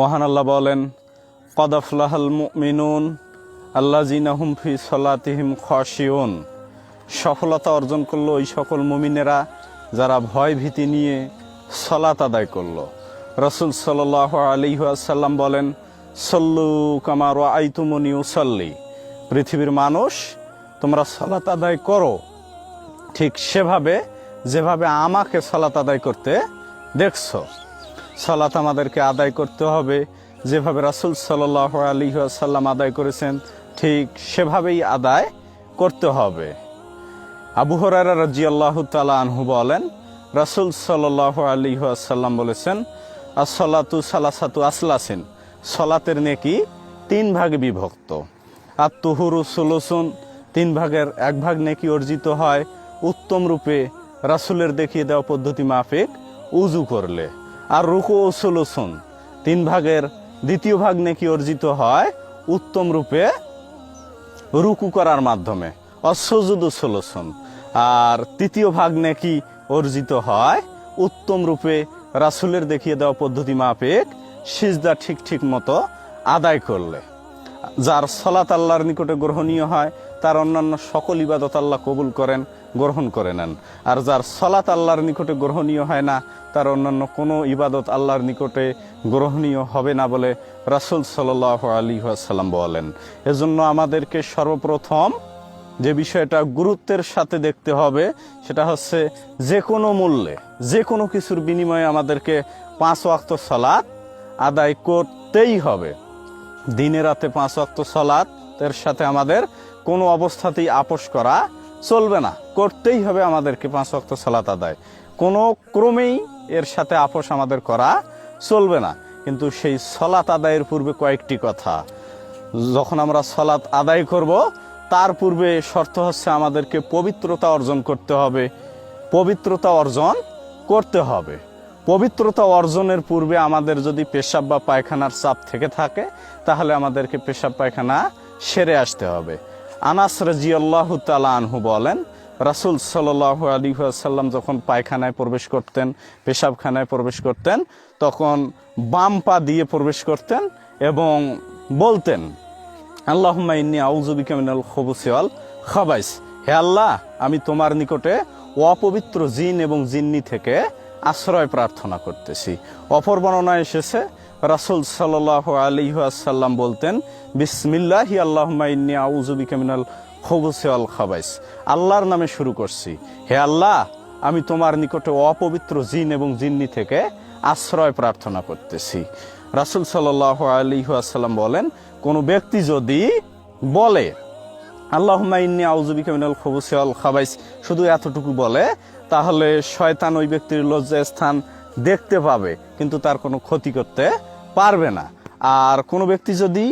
মহান আল্লাহ বলেন, কদাফলাহাল মিনুন আল্লাহ জিনাহুম ফি সলাতিহিম খসিউন সফলতা অর্জন করল ওই সকল মুমিনেরা যারা ভয় ভীতি নিয়ে সলাত আদায় করল। রসুল সাল আলী সাল্লাম বলেন, সল্লু কামার আইতুমনি উসল্লি। পৃথিবীর মানুষ, তোমরা সলাত আদায় করো। ঠিক সেভাবে, যেভাবে আমাকে সলাত আদায় করতে দেখছ। সলাত আমাদেরকে আদায় করতে হবে। যেভাবে রাসুল সাল্লাহ আলী সাল্লাম আদায় করেছেন, ঠিক সেভাবেই আদায় করতে হবে। আবু হরারা রাজি আল্লাহ তালা আনহু বলেন, রাসুল সাল্লাহ আলী সাল্লাম বলেছেন আসলাতু সালাসাতু আসলাসিন সলাতের নেকি তিন ভাগে বিভক্ত। আর তুহুরু সুলসুন, তিন ভাগের এক ভাগ নেকি অর্জিত হয়। উত্তম রূপে রাসুলের দেখিয়ে দেওয়া পদ্ধতি মাফিক উজু করলে। আর রুকু ও সুলসুন। তিন ভাগের দ্বিতীয় ভাগ নেকি অর্জিত হয় উত্তম রূপে রুকু করার মাধ্যমে অসজুদু সুলসুন। আর তৃতীয় ভাগ নাকি অর্জিত হয় উত্তম রূপে রাসুলের দেখিয়ে দেওয়া পদ্ধতি মাফিক সিজদা ঠিক ঠিক মতো আদায় করলে। যার সলাত আল্লাহর নিকটে গ্রহণীয় হয়, তার অন্যান্য সকল ইবাদত আল্লাহ কবুল করেন। গ্রহণ করে নেন। আর যার সলাত আল্লাহর নিকটে গ্রহণীয় হয় না, তার অন্যান্য কোনো ইবাদত আল্লাহর নিকটে গ্রহণীয় হবে না বলে রাসুল সাল আলী সাল্লাম বলেন। এজন্য আমাদেরকে সর্বপ্রথম যে বিষয়টা গুরুত্বের সাথে দেখতে হবে, সেটা হচ্ছে যে কোনো মূল্যে, যে কোনো কিছুর বিনিময়ে আমাদেরকে পাঁচ ওয়াক্ত সলাৎ আদায় করতেই হবে। দিনে রাতে পাঁচ ওয়াক্ত সলাৎ এর সাথে আমাদের কোনো অবস্থাতেই আপোষ করা চলবে না, করতেই হবে আমাদেরকে পাঁচ অক্ত সলাৎ আদায়। কোনো ক্রমেই এর সাথে আপোষ আমাদের করা চলবে না। কিন্তু সেই সলাত আদায়ের পূর্বে কয়েকটি কথা। যখন আমরা সলাৎ আদায় করব, তার পূর্বে শর্ত হচ্ছে আমাদেরকে পবিত্রতা অর্জন করতে হবে। পবিত্রতা অর্জন করতে হবে। পবিত্রতা অর্জনের পূর্বে আমাদের যদি পেশাব বা পায়খানার চাপ থেকে থাকে, তাহলে আমাদেরকে পেশাব পায়খানা সেরে আসতে হবে। আনাস রাজি আল্লাহ তালা আনহু বলেন, রাসুল সাল আলী সাল্লাম যখন পায়খানায় প্রবেশ করতেন, পেশাবখানায় প্রবেশ করতেন, তখন বাম পা দিয়ে প্রবেশ করতেন এবং বলতেন, আল্লাহুম্মা ইন্নি আউযুবিকা মিনাল খুবুসি ওয়াল খাবাইস। হে আল্লাহ, আমি তোমার নিকটে অপবিত্র জিন এবং জিন্নি থেকে আশ্রয় প্রার্থনা করতেছি। অপর বর্ণনায় এসেছে রাসূল সাল্লাল্লাহু আলাইহি ওয়াসাল্লাম বলতেন, বিসমিল্লাহি আল্লাহুম্মা ইন্নি আউযুবিকা মিনাল খুবুসি খাবাইস। আল্লাহর নামে শুরু করছি। হে আল্লাহ, আমি তোমার নিকটে অপবিত্র জিন এবং জিন্নি থেকে আশ্রয় প্রার্থনা করতেছি। রাসুল সাল্লাহ আলী আসাল্লাম বলেন, কোনো ব্যক্তি যদি বলে আল্লাহ ইন্নি আউজুবিকা মিনাল খবুসি আল খাবাইস, শুধু এতটুকু বলে, তাহলে শয়তান ওই ব্যক্তির লজ্জা স্থান দেখতে পাবে, কিন্তু তার কোনো ক্ষতি করতে পারবে না। আর কোনো ব্যক্তি যদি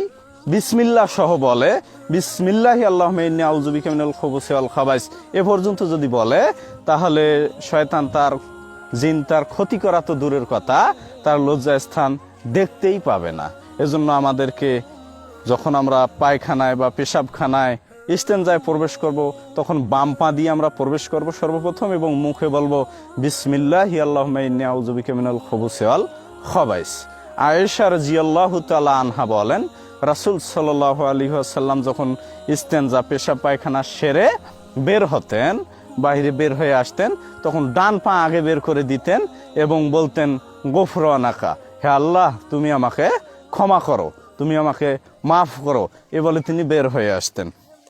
বিসমিল্লাহ সহ বলে, বিসমিল্লাহি আল্লাহ মিনাল খবুসি আল খাবাইস এ পর্যন্ত যদি বলে, তাহলে শয়তান তার জিন তার ক্ষতি করা তো দূরের কথা, তার লজ্জা স্থান দেখতেই পাবে না। এজন্য আমাদেরকে যখন আমরা পায়খানায় বা পেশাবখানায় ইস্তেঞ্জায় প্রবেশ করব, তখন বাম পা দিয়ে আমরা প্রবেশ করব সর্বপ্রথম এবং মুখে বলব, বিসমিল্লাহ আউজুবিকে মিনাল খবুসেওয়াল খবাইস আয়েশার জিয়াল্লাহ তালা আনহা বলেন, রাসুল সাল্লাহ আলী আসাল্লাম যখন ইস্তেঞ্জা পেশাব পায়খানা সেরে বের হতেন বাইরে বের হয়ে আসতেন, তখন ডান পা আগে বের করে দিতেন এবং বলতেন, গোফরানাকা, হে আল্লাহ, তুমি আমাকে ক্ষমা করো, তুমি আমাকে মাফ করো। এ বলে তিনি বের হয়ে আসতেন।